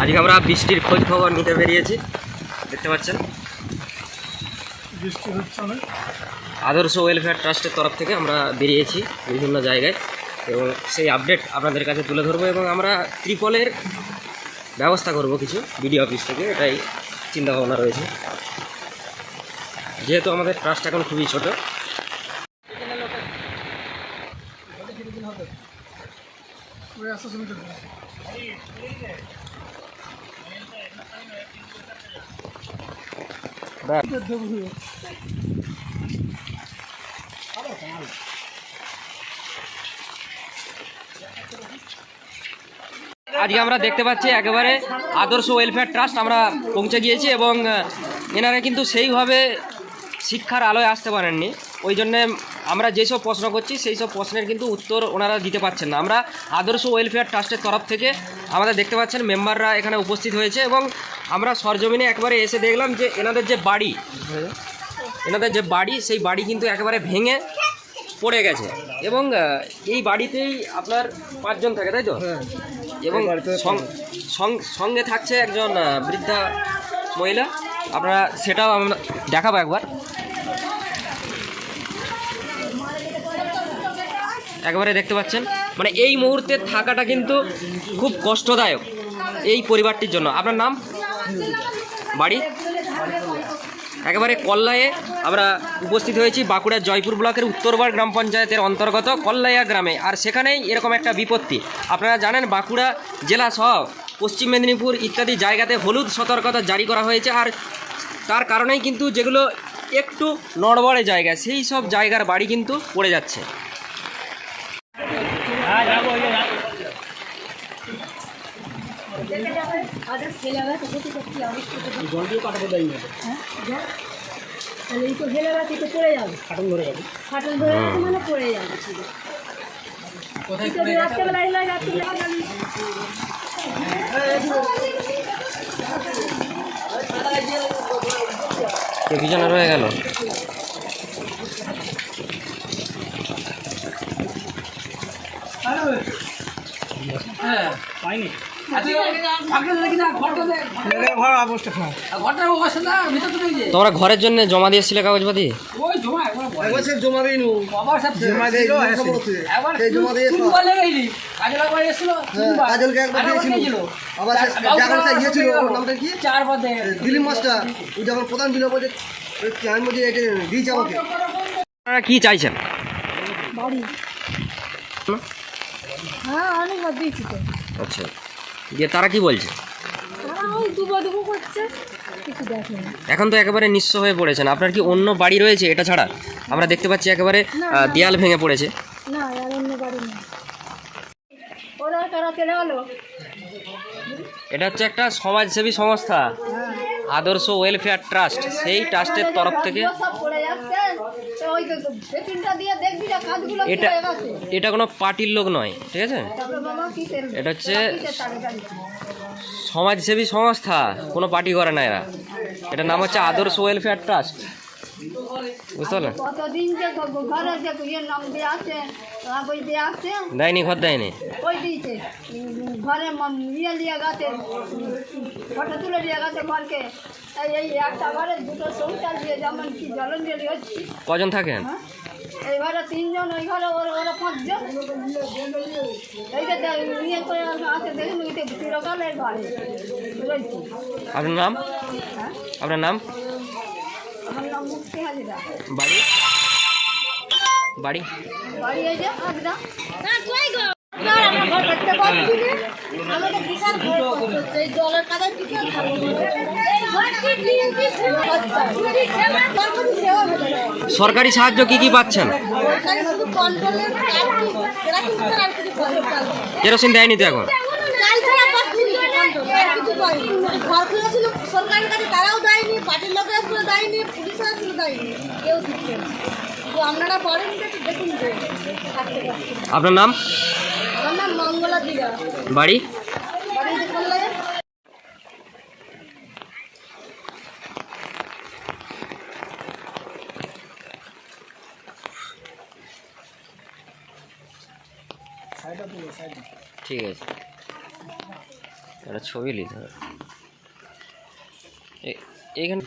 আজকে আমরা বৃষ্টির খোঁজ খবর নিতে বেরিয়েছি। দেখতে পাচ্ছেন? বৃষ্টি হচ্ছে অনেক। আদর্শ ওয়েলফেয়ার ট্রাস্টের তরফ থেকে আমরা বেরিয়েছি বিভিন্ন জায়গায় এবং সেই আপডেট আপনাদের কাছে তুলে ধরবো এবং আমরা ত্রিপলের ব্যবস্থা করব কিছু বিডিও অফিস থেকে এটাই চিন্তা ভাবনা রয়েছে। যেহেতু আমাদের ট্রাস্ট এখন খুবই ছোট। ওই আস্তে শুনতে আজকে আমরা দেখতে পাচ্ছি একেবারে আদর্শ ওয়েলফেয়ার ট্রাস্ট আমরা পৌঁছে গিয়েছি এবং এনারা কিন্তু সেইভাবে শিক্ষার আলোয় আসতে পারেননি। ওই জন্যে আমরা যেসব প্রশ্ন করছি সেই সব প্রশ্নের কিন্তু উত্তর ওনারা দিতে পারছেন না। আমরা আদর্শ ওয়েলফেয়ার ট্রাস্টের তরফ থেকে আমাদের দেখতে পাচ্ছেন মেম্বাররা এখানে উপস্থিত হয়েছে এবং আমরা সরজমিনে একবারে এসে দেখলাম যে এনাদের যে বাড়ি এনাদের যে বাড়ি সেই বাড়ি কিন্তু একেবারে ভেঙে পড়ে গেছে। এবং এই বাড়িতেই আপনার পাঁচজন থাকে তাই তো? এবং সং- সং- সঙ্গে থাকছে একজন বৃদ্ধা মহিলা। আপনারা সেটাও আমরা দেখাবো একবার। একবারে দেখতে পাচ্ছেন। মানে এই মুহূর্তে থাকাটা কিন্তু খুব কষ্টদায়ক এই পরিবারটির জন্য। আপনার নাম? বাড়ি? একেবারে কল্লায়ে আমরা উপস্থিত হয়েছি বাঁকুড়ার জয়পুর ব্লকের উত্তরবার গ্রাম পঞ্চায়েতের অন্তর্গত কল্লাইয়া গ্রামে। আর সেখানেই এরকম একটা বিপত্তি। আপনারা জানেন বাঁকুড়া জেলা সহ পশ্চিম মেদিনীপুর ইত্যাদি জায়গাতে হলুদ সতর্কতা জারি করা হয়েছে। আর তার কারণেই কিন্তু যেগুলো একটু নড়বড়ে জায়গা, সেই সব জায়গার বাড়ি কিন্তু পড়ে যাচ্ছে। তাহলে এই তো ফেলে রাখি তো পড়ে যাবে। খাটন ধরে গেছে ফাটল ধরে রাখি মানে পড়ে যাবে এই তো রাত্রেবেলা এলে রাত্রেবেলা আমি- কে পিছনে রয়ে গেল। হ্যাঁ পাইনি। তোমরা ঘরের জন্য জমা দিয়েছিলে কাগজপাতি? জমা দিই যখন দিলীপ মাস্টার। প্রধান কি আমি বলছি এটা দিয়েছে আমাকে। আপনারা কি চাইছেন? বাড়ি। হ্যাঁ অনেকবার দিয়েছি তো। আচ্ছা। দিয়ে তারা কি বলছে? এখন তো একেবারে নিঃস্ব হয়ে পড়েছেন। আপনার কি অন্য বাড়ি রয়েছে এটা ছাড়া? আমরা দেখতে পাচ্ছি একেবারে দেয়াল ভেঙে পড়েছে। না অন্য বাড়ি নেই। ওরা তারা চলে গেলো। এটা হচ্ছে একটা সমাজসেবী সংস্থা আদর্শ ওয়েলফেয়ার ট্রাস্ট সেই ট্রাস্টের তরফ থেকে ওই তো দিয়ে দেখবি যে কাজগুলো এটা এটা কোনো পার্টির লোক নয় ঠিক আছে? এটা হচ্ছে সমাজসেবী সংস্থা কোনো পার্টি করে না এরা। এটার নাম হচ্ছে আদর্শ ওয়েলফেয়ার ট্রাস্ট বুঝতে পারলেন দেয়নি ঘর দেয়নি? ঘরে ইয়ে গেছে ফটো তুলে গেছে ঘরকে। এই এই একটা ঘরে দুটো সংসার দিয়ে যেমন কি জলঞ্জলি হচ্ছে। কজন থাকেন? হ্যাঁ? এই ঘরে তিনজন ওই ঘরে ওরা ওরা পাঁচজন। এই যে দে- ইয়ে করে আছে দেখুন এটা চিরকালের ঘরে রয়েছে আপনার নাম? হ্যাঁ? আপনার নাম? আমার নাম মুক্তি হাজিরা। বাড়ি? বাড়ি? বাড়ি এই যে আগদা না তুই গো? আমরা ঘর করতে পারছি সরকারি সাহায্য কি কি পাচ্ছেন। কেরোসিন দেয়নি তো এখন? সরকারের কাছে তারাও দেয়নি পার্টির লোকেরা ছিল দেয়নি পুলিশরা ছিল দেয়নি। কেউ দিচ্ছে তো আপনারা দেখুন নাম? আমার নাম মঙ্গলা দিঘা বাড়ি দেখুন লাগে ঠিক আছে। একটা ছবি লিখে এখানে